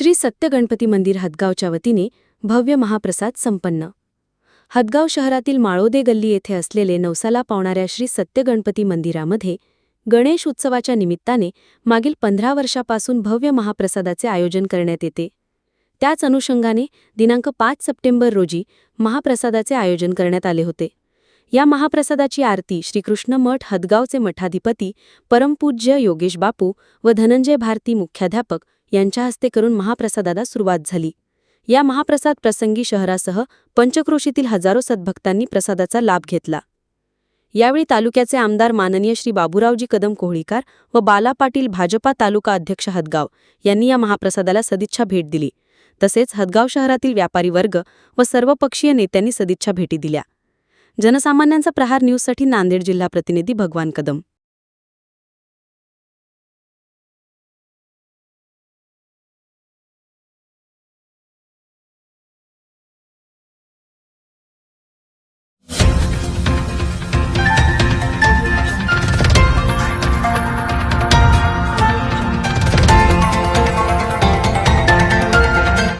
श्री सत्य गणपती मंदिर हदगावच्या वतीने भव्य महाप्रसाद संपन्न. हदगाव शहरातील माळोदे गल्ली येथे असलेले नवसाला पावणाऱ्या श्री सत्य गणपती मंदिरामध्ये गणेश उत्सवाच्या निमित्ताने मागील पंधरा वर्षापासून भव्य महाप्रसादाचे आयोजन करण्यात येते. त्याच अनुषंगाने दिनांक पाच सप्टेंबर रोजी महाप्रसादाचे आयोजन करण्यात आले होते. या महाप्रसादाची आरती श्रीकृष्ण मठ हदगावचे मठाधिपती परमपूज्य योगेश बापू व धनंजय भारती मुख्याध्यापक यांच्या हस्ते करून महाप्रसादाला सुरुवात झाली. या महाप्रसाद प्रसंगी शहरासह पंचक्रोशीतील हजारो सद्भक्तांनी प्रसादाचा लाभ घेतला. यावेळी तालुक्याचे आमदार माननीय श्री बाबूरावजी कदम कोहळीकार व बाला पाटील भाजपा तालुका अध्यक्ष हदगाव यांनी या महाप्रसादाला सदिच्छा भेट दिली. तसेच हदगाव शहरातील व्यापारी वर्ग व सर्वपक्षीय नेत्यांनी सदिच्छा भेटी दिल्या. जनसामान्यांचा प्रहार न्यूजसाठी नांदेड जिल्हा प्रतिनिधी भगवान कदम.